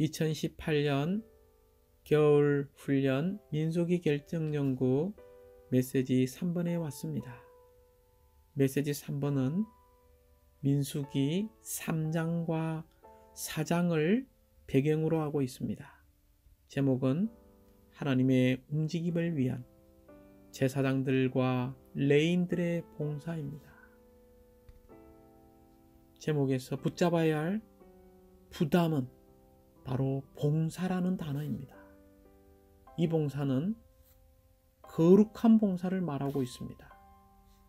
2018년 겨울 훈련 민속이 결정 연구 메시지 3번에 왔습니다. 메시지 3번은 민수기 3장과 4장을 배경으로 하고 있습니다. 제목은 하나님의 움직임을 위한 제사장들과 레인들의 봉사입니다. 제목에서 붙잡아야 할 부담은 바로 봉사라는 단어입니다. 이 봉사는 거룩한 봉사를 말하고 있습니다.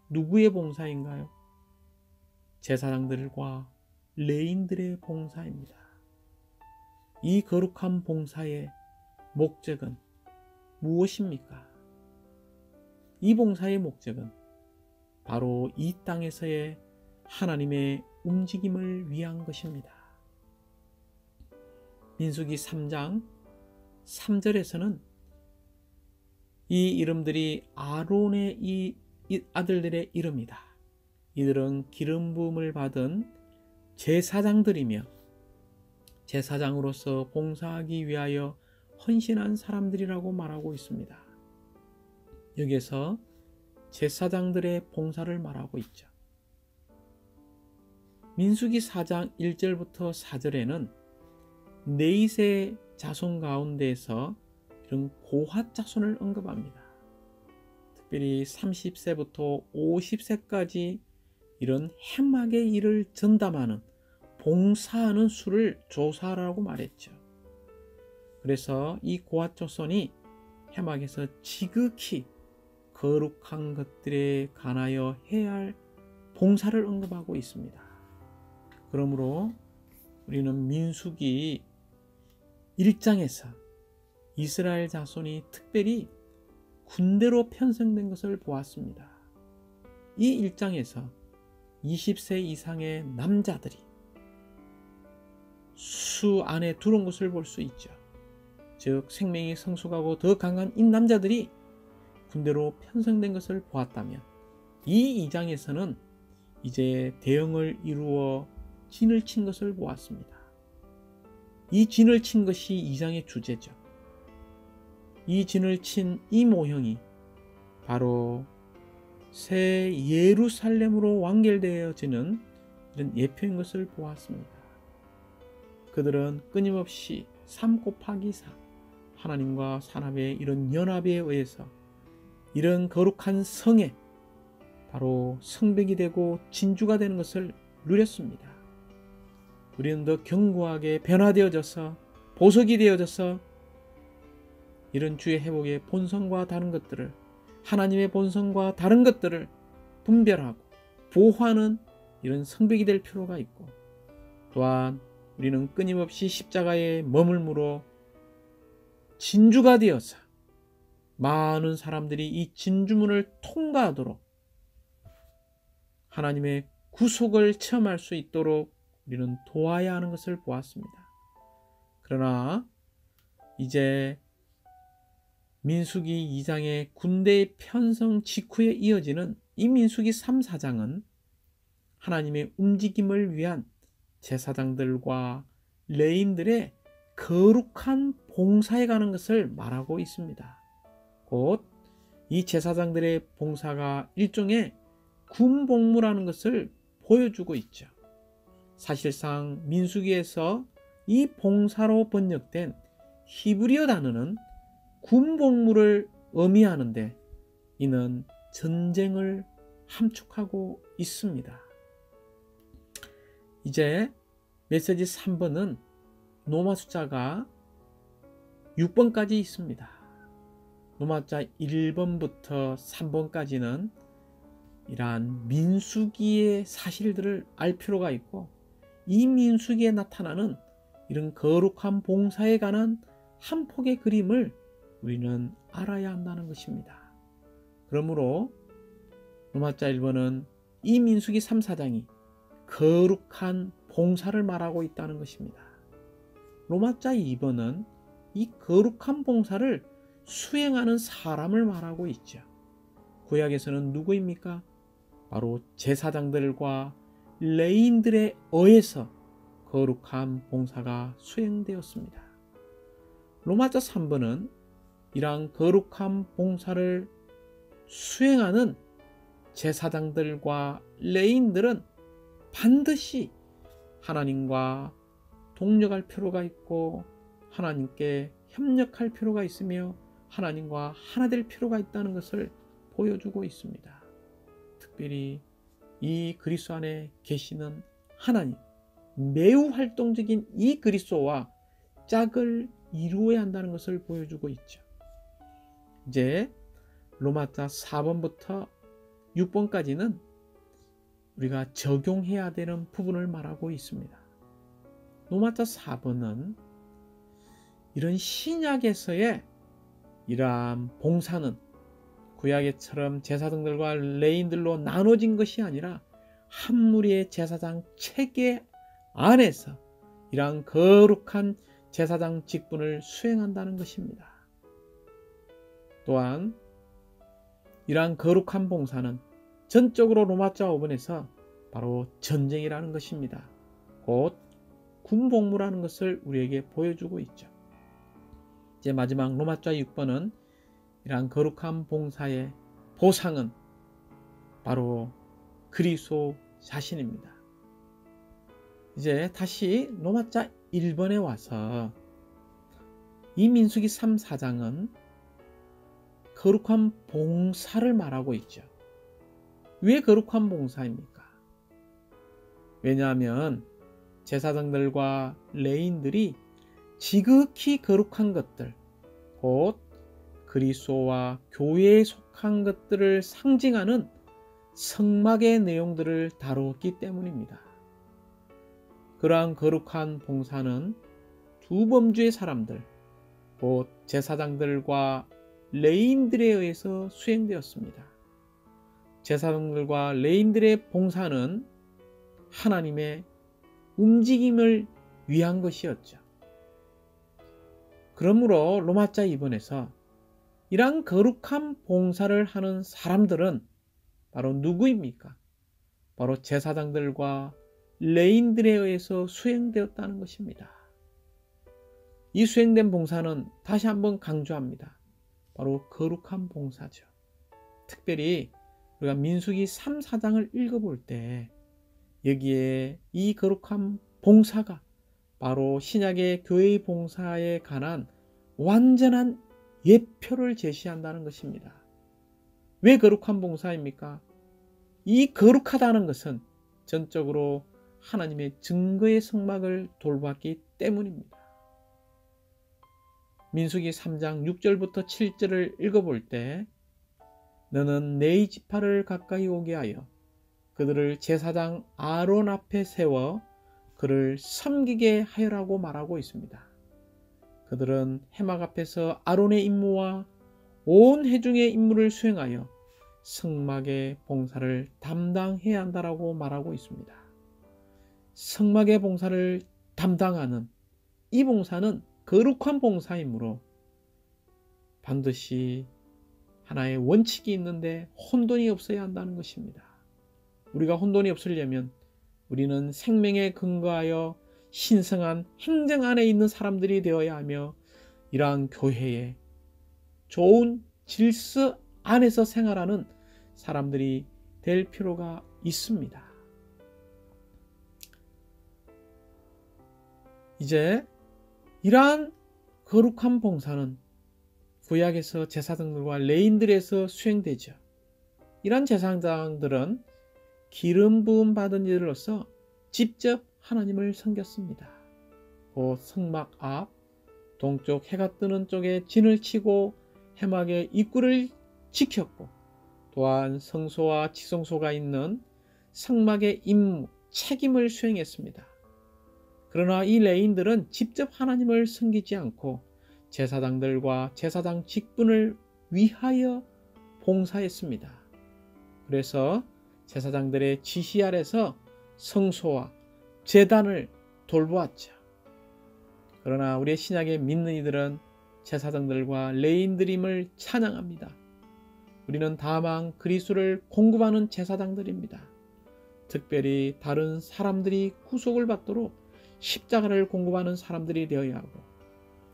누구의 봉사인가요? 제사장들과 레인들의 봉사입니다. 이 거룩한 봉사의 목적은 무엇입니까? 이 봉사의 목적은 바로 이 땅에서의 하나님의 움직임을 위한 것입니다. 민수기 3장 3절에서는 이 이름들이 아론의 이 아들들의 이름이다. 이들은 기름 부음을 받은 제사장들이며 제사장으로서 봉사하기 위하여 헌신한 사람들이라고 말하고 있습니다. 여기에서 제사장들의 봉사를 말하고 있죠. 민수기 4장 1절부터 4절에는 네이세 자손 가운데에서 이런 고핫 자손을 언급합니다. 특별히 30세부터 50세까지 이런 해막의 일을 전담하는 봉사하는 수를 조사하라고 말했죠. 그래서 이 고핫 조선이 해막에서 지극히 거룩한 것들에 관하여 해야 할 봉사를 언급하고 있습니다. 그러므로 우리는 민수기 1장에서 이스라엘 자손이 특별히 군대로 편성된 것을 보았습니다. 이 1장에서 20세 이상의 남자들이 수 안에 들어온 것을 볼 수 있죠. 즉 생명이 성숙하고 더 강한 이 남자들이 군대로 편성된 것을 보았다면 이 2장에서는 이제 대형을 이루어 진을 친 것을 보았습니다. 이 진을 친 것이 2장의 주제죠. 이 진을 친 이 모형이 바로 새 예루살렘으로 완결되어지는 이런 예표인 것을 보았습니다. 그들은 끊임없이 3 곱하기 4 하나님과 사람의 이런 연합에 의해서 이런 거룩한 성에 바로 성백이 되고 진주가 되는 것을 누렸습니다. 우리는 더 견고하게 변화되어져서 보석이 되어져서 이런 주의 회복의 본성과 다른 것들을 하나님의 본성과 다른 것들을 분별하고 보호하는 이런 성백이 될 필요가 있고 또한 우리는 끊임없이 십자가에 머물므로 진주가 되어서 많은 사람들이 이 진주문을 통과하도록 하나님의 구속을 체험할 수 있도록 우리는 도와야 하는 것을 보았습니다. 그러나 이제 민수기 2장의 군대의 편성 직후에 이어지는 이 민수기 3, 4장은 하나님의 움직임을 위한 제사장들과 레인들의 거룩한 봉사에 가는 것을 말하고 있습니다. 곧 이 제사장들의 봉사가 일종의 군복무라는 것을 보여주고 있죠. 사실상 민수기에서 이 봉사로 번역된 히브리어 단어는 군복무를 의미하는데 이는 전쟁을 함축하고 있습니다. 이제 메시지 3번은 노마 숫자가 6번까지 있습니다. 노마자 1번부터 3번까지는 이러한 민수기의 사실들을 알 필요가 있고 이 민수기에 나타나는 이런 거룩한 봉사에 관한 한 폭의 그림을 우리는 알아야 한다는 것입니다. 그러므로 로마자 1번은 이 민수기 3, 4장이 거룩한 봉사를 말하고 있다는 것입니다. 로마자 2번은 이 거룩한 봉사를 수행하는 사람을 말하고 있죠. 구약에서는 누구입니까? 바로 제사장들과 레인들에 의해서 거룩한 봉사가 수행되었습니다. 로마자 3번은 이러한 거룩한 봉사를 수행하는 제사장들과 레인들은 반드시 하나님과 동력할 필요가 있고 하나님께 협력할 필요가 있으며 하나님과 하나 될 필요가 있다는 것을 보여주고 있습니다. 특별히 이 그리스도 안에 계시는 하나님, 매우 활동적인 이 그리스도와 짝을 이루어야 한다는 것을 보여주고 있죠. 이제 로마자 4번부터 6번까지는 우리가 적용해야 되는 부분을 말하고 있습니다. 로마자 4번은 이런 신약에서의 이러한 봉사는 구약에처럼 제사장들과 레인들로 나눠진 것이 아니라 한 무리의 제사장 체계 안에서 이러한 거룩한 제사장 직분을 수행한다는 것입니다. 또한 이러한 거룩한 봉사는 전적으로 로마자 5번에서 바로 전쟁이라는 것입니다. 곧 군복무라는 것을 우리에게 보여주고 있죠. 이제 마지막 로마자 6번은 이러한 거룩한 봉사의 보상은 바로 그리스도 자신입니다. 이제 다시 로마자 1번에 와서 이 민수기 3, 4장은 거룩한 봉사를 말하고 있죠. 왜 거룩한 봉사입니까? 왜냐하면 제사장들과 레인들이 지극히 거룩한 것들, 곧 그리스도와 교회에 속한 것들을 상징하는 성막의 내용들을 다루었기 때문입니다. 그러한 거룩한 봉사는 두 범주의 사람들, 곧 제사장들과 레인들에 의해서 수행되었습니다. 제사장들과 레인들의 봉사는 하나님의 움직임을 위한 것이었죠. 그러므로 로마자 2번에서 이러한 거룩한 봉사를 하는 사람들은 바로 누구입니까? 바로 제사장들과 레인들에 의해서 수행되었다는 것입니다. 이 수행된 봉사는 다시 한번 강조합니다. 바로 거룩한 봉사죠. 특별히 우리가 민수기 3, 4장을 읽어볼 때 여기에 이 거룩한 봉사가 바로 신약의 교회의 봉사에 관한 완전한 예표를 제시한다는 것입니다. 왜 거룩한 봉사입니까? 이 거룩하다는 것은 전적으로 하나님의 증거의 성막을 돌봤기 때문입니다. 민수기 3장 6절부터 7절을 읽어볼 때 너는 네 지파를 가까이 오게 하여 그들을 제사장 아론 앞에 세워 그를 섬기게 하여라고 말하고 있습니다. 그들은 해막 앞에서 아론의 임무와 온 회중의 임무를 수행하여 성막의 봉사를 담당해야 한다라고 말하고 있습니다. 성막의 봉사를 담당하는 이 봉사는 거룩한 봉사이므로 반드시 하나의 원칙이 있는데 혼돈이 없어야 한다는 것입니다. 우리가 혼돈이 없으려면 우리는 생명에 근거하여 신성한 행정 안에 있는 사람들이 되어야 하며 이러한 교회에 좋은 질서 안에서 생활하는 사람들이 될 필요가 있습니다. 이제 이러한 거룩한 봉사는 구약에서 제사장들과 레인들에서 수행되죠. 이러한 제사장들은 기름 부음 받은 이들로서 직접 하나님을 섬겼습니다. 곧 성막 앞 동쪽 해가 뜨는 쪽에 진을 치고 해막의 입구를 지켰고 또한 성소와 지성소가 있는 성막의 임무, 책임을 수행했습니다. 그러나 이 레인들은 직접 하나님을 섬기지 않고 제사장들과 제사장 직분을 위하여 봉사했습니다. 그래서 제사장들의 지시 아래서 성소와 재단을 돌보았죠. 그러나 우리의 신약에 믿는 이들은 제사장들과 레인들임을 찬양합니다. 우리는 다만 그리스도를 공급하는 제사장들입니다. 특별히 다른 사람들이 구속을 받도록 십자가를 공급하는 사람들이 되어야 하고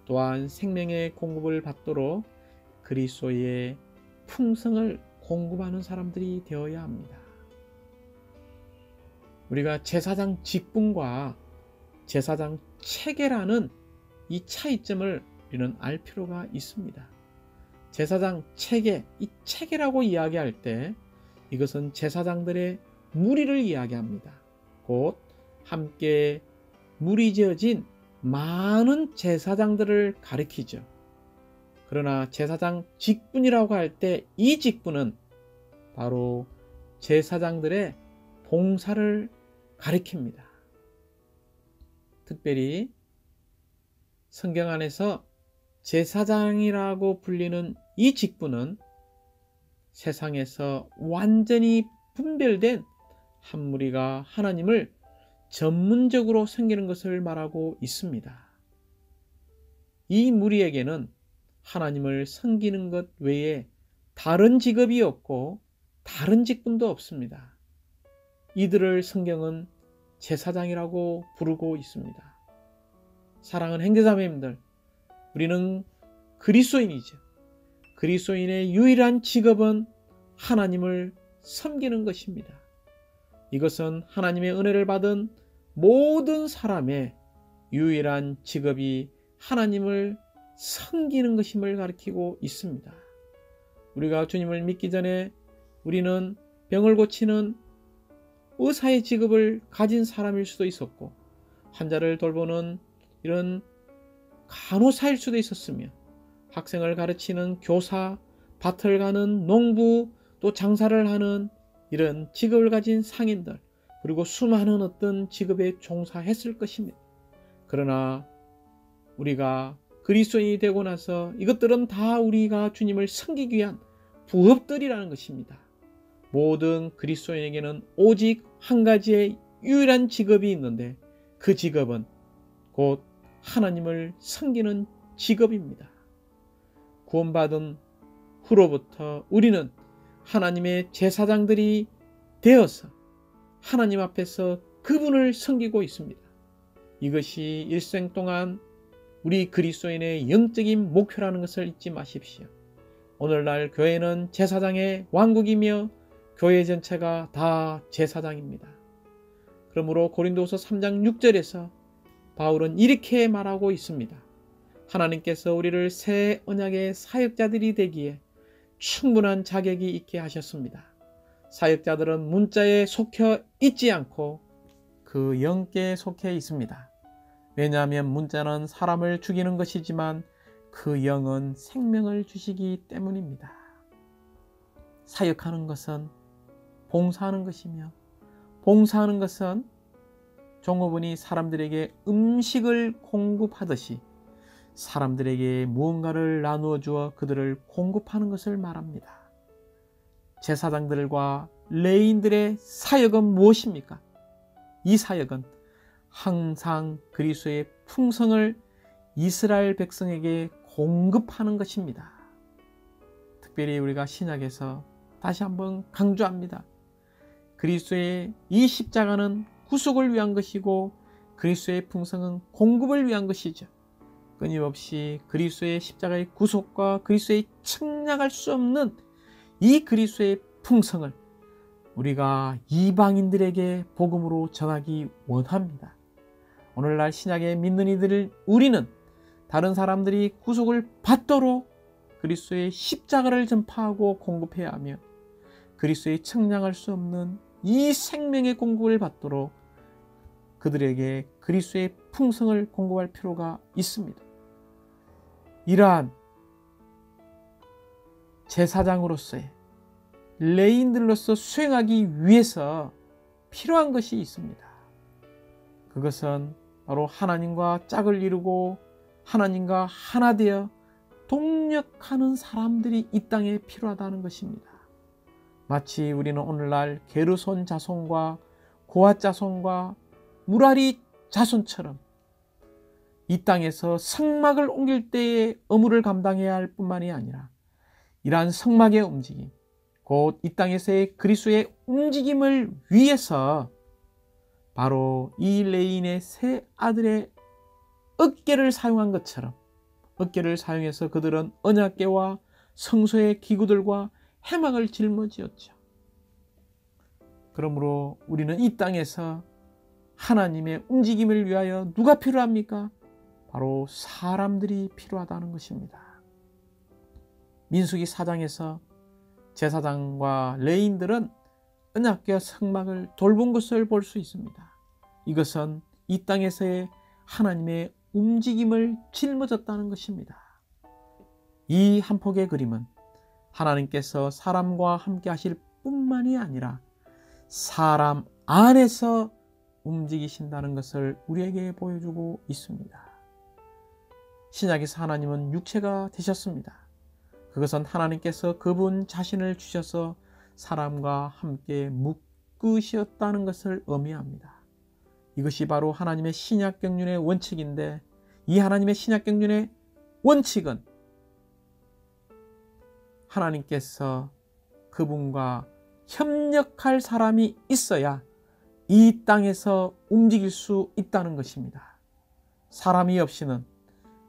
또한 생명의 공급을 받도록 그리스도의 풍성을 공급하는 사람들이 되어야 합니다. 우리가 제사장 직분과 제사장 체계라는 이 차이점을 우리는 알 필요가 있습니다. 제사장 체계, 이 체계라고 이야기할 때 이것은 제사장들의 무리를 이야기합니다. 곧 함께 무리 지어진 많은 제사장들을 가리키죠. 그러나 제사장 직분이라고 할 때 이 직분은 바로 제사장들의 봉사를 가리킵니다. 특별히 성경 안에서 제사장이라고 불리는 이 직분은 세상에서 완전히 분별된 한 무리가 하나님을 전문적으로 섬기는 것을 말하고 있습니다. 이 무리에게는 하나님을 섬기는 것 외에 다른 직업이 없고 다른 직분도 없습니다. 이들을 성경은 제사장이라고 부르고 있습니다. 사랑하는 행제자매님들, 우리는 그리스도인이죠. 그리스도인의 유일한 직업은 하나님을 섬기는 것입니다. 이것은 하나님의 은혜를 받은 모든 사람의 유일한 직업이 하나님을 섬기는 것임을 가리키고 있습니다. 우리가 주님을 믿기 전에 우리는 병을 고치는 의사의 직업을 가진 사람일 수도 있었고 환자를 돌보는 이런 간호사일 수도 있었으며 학생을 가르치는 교사, 밭을 가는 농부, 또 장사를 하는 이런 직업을 가진 상인들, 그리고 수많은 어떤 직업에 종사했을 것입니다. 그러나 우리가 그리스도인이 되고 나서 이것들은 다 우리가 주님을 섬기기 위한 부업들이라는 것입니다. 모든 그리스도인에게는 오직 한 가지의 유일한 직업이 있는데 그 직업은 곧 하나님을 섬기는 직업입니다. 구원받은 후로부터 우리는 하나님의 제사장들이 되어서 하나님 앞에서 그분을 섬기고 있습니다. 이것이 일생 동안 우리 그리스도인의 영적인 목표라는 것을 잊지 마십시오. 오늘날 교회는 제사장의 왕국이며 교회 전체가 다 제사장입니다. 그러므로 고린도서 3장 6절에서 바울은 이렇게 말하고 있습니다. 하나님께서 우리를 새 언약의 사역자들이 되기에 충분한 자격이 있게 하셨습니다. 사역자들은 문자에 속혀 있지 않고 그 영께 속해 있습니다. 왜냐하면 문자는 사람을 죽이는 것이지만 그 영은 생명을 주시기 때문입니다. 사역하는 것은 봉사하는 것이며 봉사하는 것은 종업원이 사람들에게 음식을 공급하듯이 사람들에게 무언가를 나누어 주어 그들을 공급하는 것을 말합니다. 제사장들과 레인들의 사역은 무엇입니까? 이 사역은 항상 그리스도의 풍성을 이스라엘 백성에게 공급하는 것입니다. 특별히 우리가 신약에서 다시 한번 강조합니다. 그리스도의 이 십자가는 구속을 위한 것이고 그리스도의 풍성은 공급을 위한 것이죠. 끊임없이 그리스도의 십자가의 구속과 그리스도의 측량할 수 없는 이 그리스도의 풍성을 우리가 이방인들에게 복음으로 전하기 원합니다. 오늘날 신약에 믿는 이들을 우리는 다른 사람들이 구속을 받도록 그리스도의 십자가를 전파하고 공급해야 하며 그리스도의 측량할 수 없는 이 생명의 공급을 받도록 그들에게 그리스도의 풍성을 공급할 필요가 있습니다. 이러한 제사장으로서의 레인들로서 수행하기 위해서 필요한 것이 있습니다. 그것은 바로 하나님과 짝을 이루고 하나님과 하나 되어 동력하는 사람들이 이 땅에 필요하다는 것입니다. 마치 우리는 오늘날 게르손 자손과 고아 자손과 무라리 자손처럼 이 땅에서 성막을 옮길 때의 의무를 감당해야 할 뿐만이 아니라 이러한 성막의 움직임, 곧 이 땅에서의 그리스도의 움직임을 위해서 바로 이 레인의 세 아들의 어깨를 사용한 것처럼 어깨를 사용해서 그들은 언약계와 성소의 기구들과 해막을 짊어지었죠. 그러므로 우리는 이 땅에서 하나님의 움직임을 위하여 누가 필요합니까? 바로 사람들이 필요하다는 것입니다. 민수기 사장에서 제사장과 레인들은 언약궤 성막을 돌본 것을 볼 수 있습니다. 이것은 이 땅에서의 하나님의 움직임을 짊어졌다는 것입니다. 이 한 폭의 그림은 하나님께서 사람과 함께 하실 뿐만이 아니라 사람 안에서 움직이신다는 것을 우리에게 보여주고 있습니다. 신약에서 하나님은 육체가 되셨습니다. 그것은 하나님께서 그분 자신을 주셔서 사람과 함께 묶으셨다는 것을 의미합니다. 이것이 바로 하나님의 신약 경륜의 원칙인데 이 하나님의 신약 경륜의 원칙은 하나님께서 그분과 협력할 사람이 있어야 이 땅에서 움직일 수 있다는 것입니다. 사람이 없이는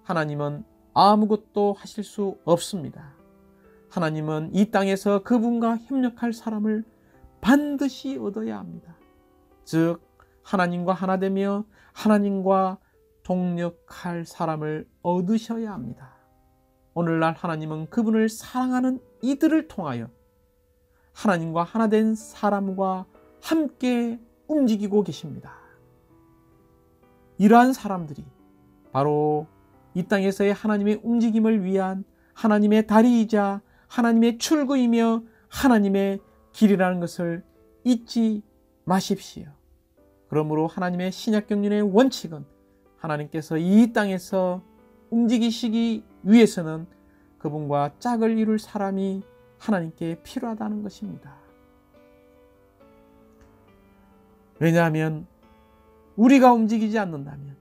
하나님은 아무것도 하실 수 없습니다. 하나님은 이 땅에서 그분과 협력할 사람을 반드시 얻어야 합니다. 즉, 하나님과 하나 되며 하나님과 동력할 사람을 얻으셔야 합니다. 오늘날 하나님은 그분을 사랑하는 이들을 통하여 하나님과 하나 된 사람과 함께 움직이고 계십니다. 이러한 사람들이 바로 이 땅에서의 하나님의 움직임을 위한 하나님의 다리이자 하나님의 출구이며 하나님의 길이라는 것을 잊지 마십시오. 그러므로 하나님의 신약 경륜의 원칙은 하나님께서 이 땅에서 움직이시기 위해서는 그분과 짝을 이룰 사람이 하나님께 필요하다는 것입니다. 왜냐하면 우리가 움직이지 않는다면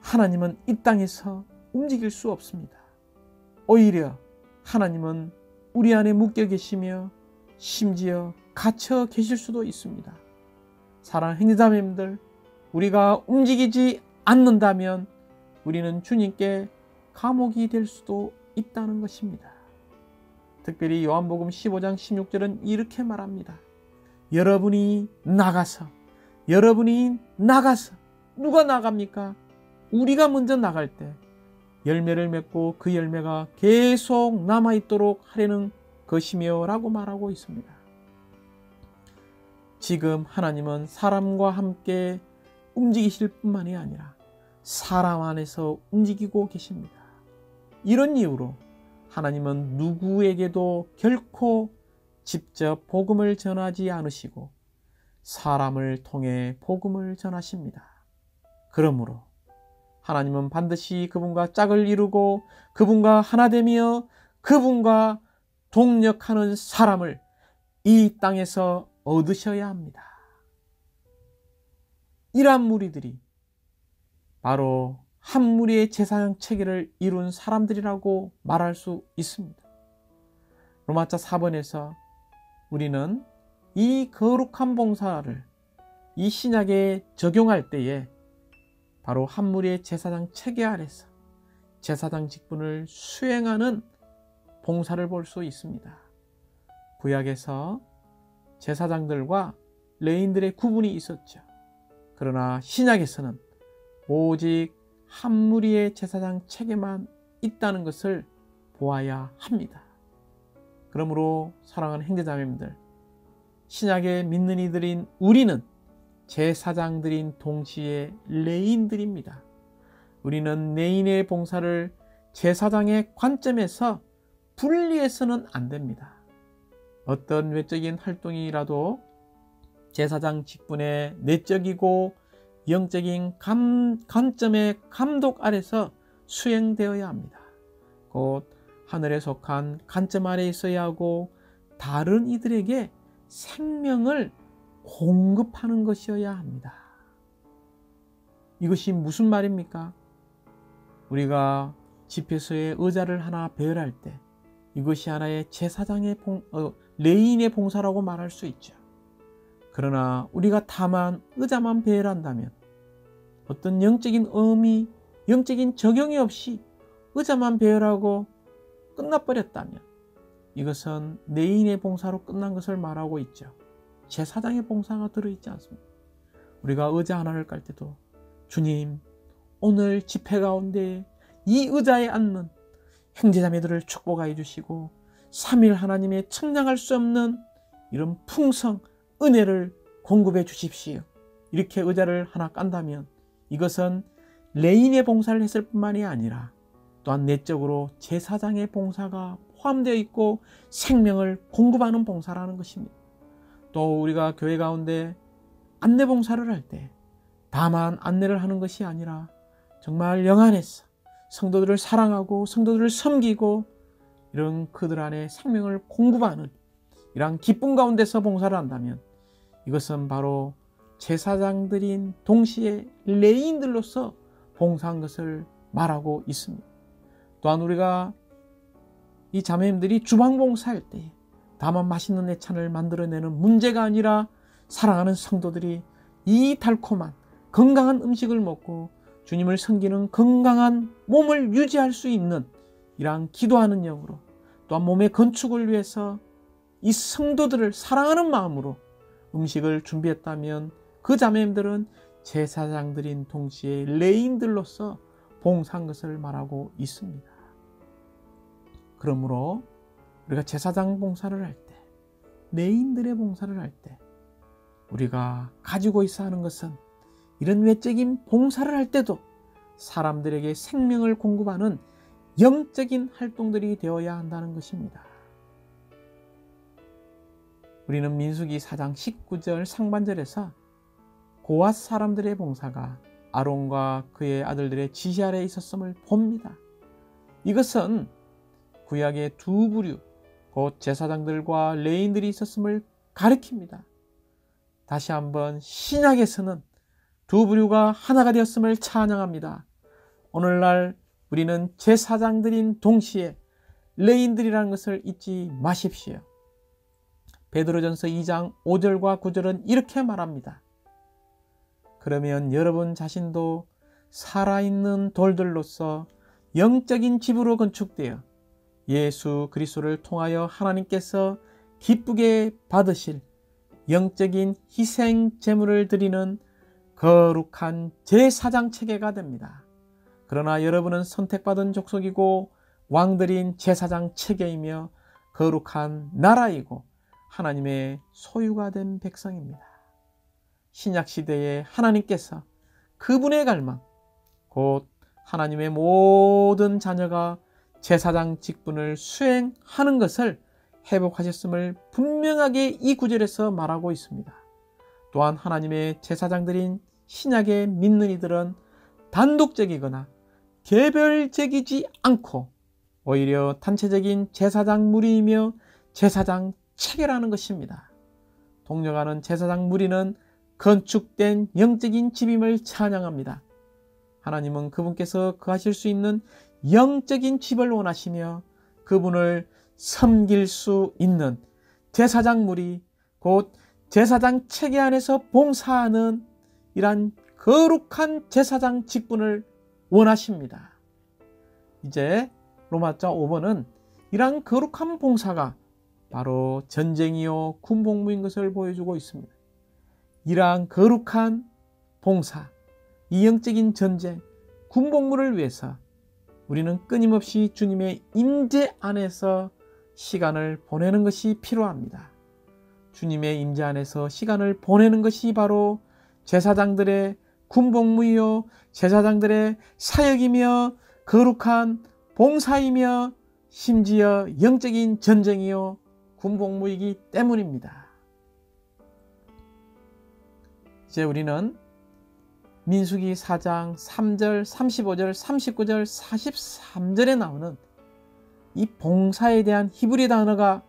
하나님은 이 땅에서 움직일 수 없습니다. 오히려 하나님은 우리 안에 묶여 계시며 심지어 갇혀 계실 수도 있습니다. 사랑하는 형제자매님들, 우리가 움직이지 않는다면 우리는 주님께 감옥이 될 수도 있다는 것입니다. 특별히 요한복음 15장 16절은 이렇게 말합니다. 여러분이 나가서 여러분이 나가서 누가 나갑니까? 우리가 먼저 나갈 때 열매를 맺고 그 열매가 계속 남아 있도록 하려는 것이며라고 말하고 있습니다. 지금 하나님은 사람과 함께 움직이실 뿐만이 아니라 사람 안에서 움직이고 계십니다. 이런 이유로 하나님은 누구에게도 결코 직접 복음을 전하지 않으시고 사람을 통해 복음을 전하십니다. 그러므로 하나님은 반드시 그분과 짝을 이루고 그분과 하나 되며 그분과 동력하는 사람을 이 땅에서 얻으셔야 합니다. 이러한 무리들이 바로 한 무리의 제사장 체계를 이룬 사람들이라고 말할 수 있습니다. 로마자 4번에서 우리는 이 거룩한 봉사를 이 신약에 적용할 때에 바로 한 무리의 제사장 체계 아래서 제사장 직분을 수행하는 봉사를 볼 수 있습니다. 구약에서 제사장들과 레인들의 구분이 있었죠. 그러나 신약에서는 오직 한 무리의 제사장 체계만 있다는 것을 보아야 합니다. 그러므로 사랑하는 형제자매님들, 신약에 믿는 이들인 우리는 제사장들인 동시에 레인들입니다. 우리는 레인의 봉사를 제사장의 관점에서 분리해서는 안 됩니다. 어떤 외적인 활동이라도 제사장 직분의 내적이고 영적인 감, 관점의 감독 아래서 수행되어야 합니다. 곧 하늘에 속한 관점 아래 있어야 하고 다른 이들에게 생명을 공급하는 것이어야 합니다. 이것이 무슨 말입니까? 우리가 집회소에 의자를 하나 배열할 때 이것이 하나의 제사장의 봉, 어, 레인의 봉사라고 말할 수 있죠. 그러나 우리가 다만 의자만 배열한다면 어떤 영적인 의미, 영적인 적용이 없이 의자만 배열하고 끝나버렸다면 이것은 내인의 봉사로 끝난 것을 말하고 있죠. 제사장의 봉사가 들어있지 않습니다. 우리가 의자 하나를 깔 때도 주님 오늘 집회 가운데 이 의자에 앉는 형제자매들을 축복하여 주시고 3일 하나님의 청량할 수 없는 이런 풍성 은혜를 공급해 주십시오. 이렇게 의자를 하나 깐다면 이것은 레인의 봉사를 했을 뿐만이 아니라 또한 내적으로 제사장의 봉사가 포함되어 있고 생명을 공급하는 봉사라는 것입니다. 또 우리가 교회 가운데 안내 봉사를 할 때 다만 안내를 하는 것이 아니라 정말 영 안에서 성도들을 사랑하고 성도들을 섬기고 이런 그들 안에 생명을 공급하는 이러한 기쁨 가운데서 봉사를 한다면 이것은 바로 제사장들인 동시에 레인들로서 봉사한 것을 말하고 있습니다. 또한 우리가 이 자매님들이 주방 봉사할 때 다만 맛있는 내찬을 만들어내는 문제가 아니라 사랑하는 성도들이 이 달콤한 건강한 음식을 먹고 주님을 섬기는 건강한 몸을 유지할 수 있는 이러한 기도하는 영으로 또한 몸의 건축을 위해서 이 성도들을 사랑하는 마음으로 음식을 준비했다면 그 자매님들은 제사장들인 동시에 레인들로서 봉사한 것을 말하고 있습니다. 그러므로 우리가 제사장 봉사를 할 때, 레인들의 봉사를 할 때, 우리가 가지고 있어 하는 것은 이런 외적인 봉사를 할 때도 사람들에게 생명을 공급하는 영적인 활동들이 되어야 한다는 것입니다. 우리는 민수기 4장 19절 상반절에서 고앗 사람들의 봉사가 아론과 그의 아들들의 지시 아래 있었음을 봅니다. 이것은 구약의 두 부류, 곧 제사장들과 레인들이 있었음을 가리킵니다. 다시 한번 신약에서는 두 부류가 하나가 되었음을 찬양합니다. 오늘날 우리는 제사장들인 동시에 레인들이라는 것을 잊지 마십시오. 베드로전서 2장 5절과 9절은 이렇게 말합니다. 그러면 여러분 자신도 살아있는 돌들로서 영적인 집으로 건축되어 예수 그리스도를 통하여 하나님께서 기쁘게 받으실 영적인 희생 제물을 드리는 거룩한 제사장 체계가 됩니다. 그러나 여러분은 선택받은 족속이고 왕들인 제사장 체계이며 거룩한 나라이고 하나님의 소유가 된 백성입니다. 신약 시대에 하나님께서 그분의 갈망, 곧 하나님의 모든 자녀가 제사장 직분을 수행하는 것을 회복하셨음을 분명하게 이 구절에서 말하고 있습니다. 또한 하나님의 제사장들인 신약의 믿는 이들은 단독적이거나 개별적이지 않고 오히려 단체적인 제사장 무리이며 제사장 체계라는 것입니다. 동력하는 제사장 무리는 건축된 영적인 집임을 찬양합니다. 하나님은 그분께서 거하실 수 있는 영적인 집을 원하시며 그분을 섬길 수 있는 제사장물이 곧 제사장 체계 안에서 봉사하는 이러한 거룩한 제사장 직분을 원하십니다. 이제 로마자 5번은 이러한 거룩한 봉사가 바로 전쟁이요 군복무인 것을 보여주고 있습니다. 이러한 거룩한 봉사, 이 영적인 전쟁, 군복무를 위해서 우리는 끊임없이 주님의 임재 안에서 시간을 보내는 것이 필요합니다. 주님의 임재 안에서 시간을 보내는 것이 바로 제사장들의 군복무이요 제사장들의 사역이며 거룩한 봉사이며 심지어 영적인 전쟁이요 군복무이기 때문입니다. 이제 우리는 민수기 4장 3절, 35절, 39절, 43절에 나오는 이 봉사에 대한 히브리 단어가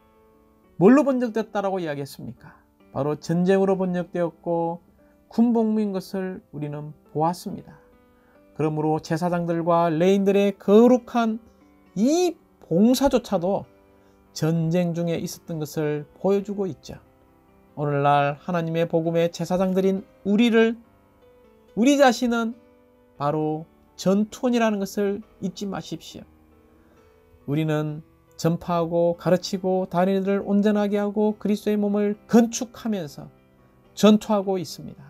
뭘로 번역됐다라고 이야기했습니까? 바로 전쟁으로 번역되었고 군복무인 것을 우리는 보았습니다. 그러므로 제사장들과 레인들의 거룩한 이 봉사조차도 전쟁 중에 있었던 것을 보여주고 있죠. 오늘날 하나님의 복음의 제사장들인 우리를 우리 자신은 바로 전투원이라는 것을 잊지 마십시오. 우리는 전파하고 가르치고 이들을 온전하게 하고 그리스도의 몸을 건축하면서 전투하고 있습니다.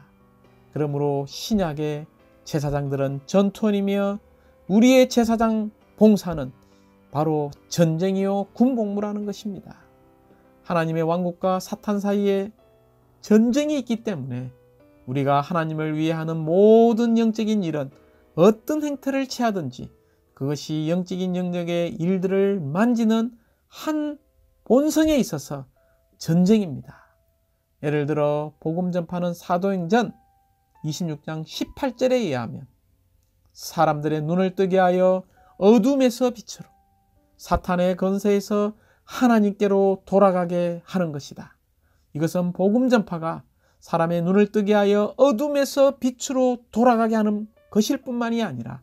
그러므로 신약의 제사장들은 전투원이며 우리의 제사장 봉사는 바로 전쟁이요 군복무라는 것입니다. 하나님의 왕국과 사탄 사이에 전쟁이 있기 때문에 우리가 하나님을 위해 하는 모든 영적인 일은 어떤 행태를 취하든지 그것이 영적인 영역의 일들을 만지는 한 본성에 있어서 전쟁입니다. 예를 들어 복음 전파는 사도행전 26장 18절에 의하면 사람들의 눈을 뜨게 하여 어둠에서 빛으로 사탄의 건세에서 하나님께로 돌아가게 하는 것이다. 이것은 복음 전파가 사람의 눈을 뜨게 하여 어둠에서 빛으로 돌아가게 하는 것일 뿐만이 아니라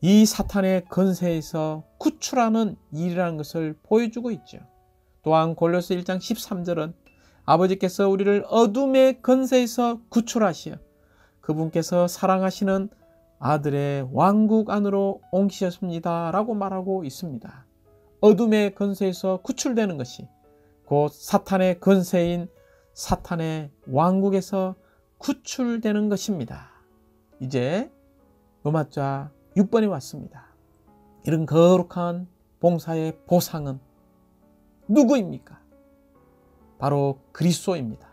이 사탄의 건세에서 구출하는 일이라는 것을 보여주고 있죠. 또한 골로스 1장 13절은 아버지께서 우리를 어둠의 건세에서 구출하시어 그분께서 사랑하시는 아들의 왕국 안으로 옮기셨습니다. 라고 말하고 있습니다. 어둠의 건세에서 구출되는 것이 곧 사탄의 건세인 사탄의 왕국에서 구출되는 것입니다. 이제 로마자 6번이 왔습니다. 이런 거룩한 봉사의 보상은 누구입니까? 바로 그리스도입니다.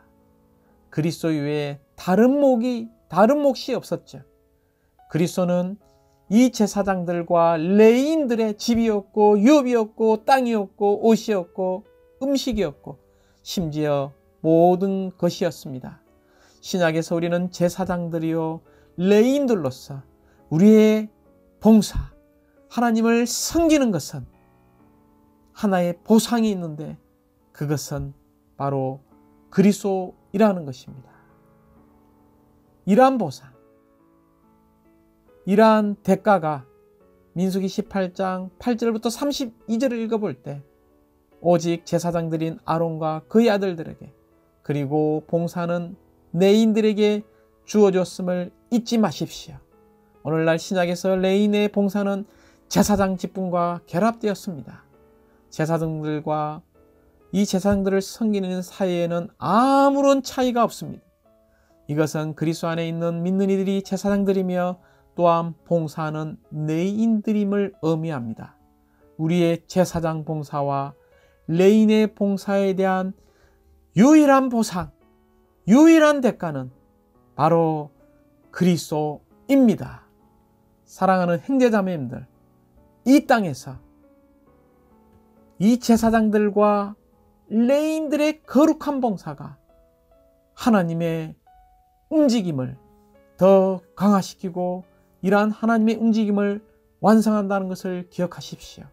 그리스도 외에 다른 목이 다른 몫이 없었죠. 그리스도는 이 제사장들과 레인들의 집이었고 유업이었고 땅이었고 옷이었고 음식이었고 심지어 모든 것이었습니다. 신약에서 우리는 제사장들이요 레인들로서 우리의 봉사, 하나님을 섬기는 것은 하나의 보상이 있는데 그것은 바로 그리스도이라는 것입니다. 이러한 보상, 이러한 대가가 민수기 18장 8절부터 32절을 읽어볼 때 오직 제사장들인 아론과 그의 아들들에게 그리고 봉사는 내인들에게 주어졌음을 잊지 마십시오. 오늘날 신약에서 레인의 봉사는 제사장 직분과 결합되었습니다. 제사장들과 이 제사장들을 섬기는 사이에는 아무런 차이가 없습니다. 이것은 그리스도 안에 있는 믿는 이들이 제사장들이며 또한 봉사하는 레인들임을 의미합니다. 우리의 제사장 봉사와 레인의 봉사에 대한 유일한 보상, 유일한 대가는 바로 그리스도입니다. 사랑하는 형제자매님들, 이 땅에서 이 제사장들과 레인들의 거룩한 봉사가 하나님의 움직임을 더 강화시키고 이러한 하나님의 움직임을 완성한다는 것을 기억하십시오.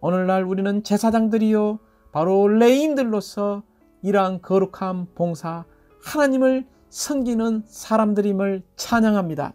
오늘날 우리는 제사장들이요 바로 레인들로서 이러한 거룩한 봉사 하나님을 섬기는 사람들임을 찬양합니다.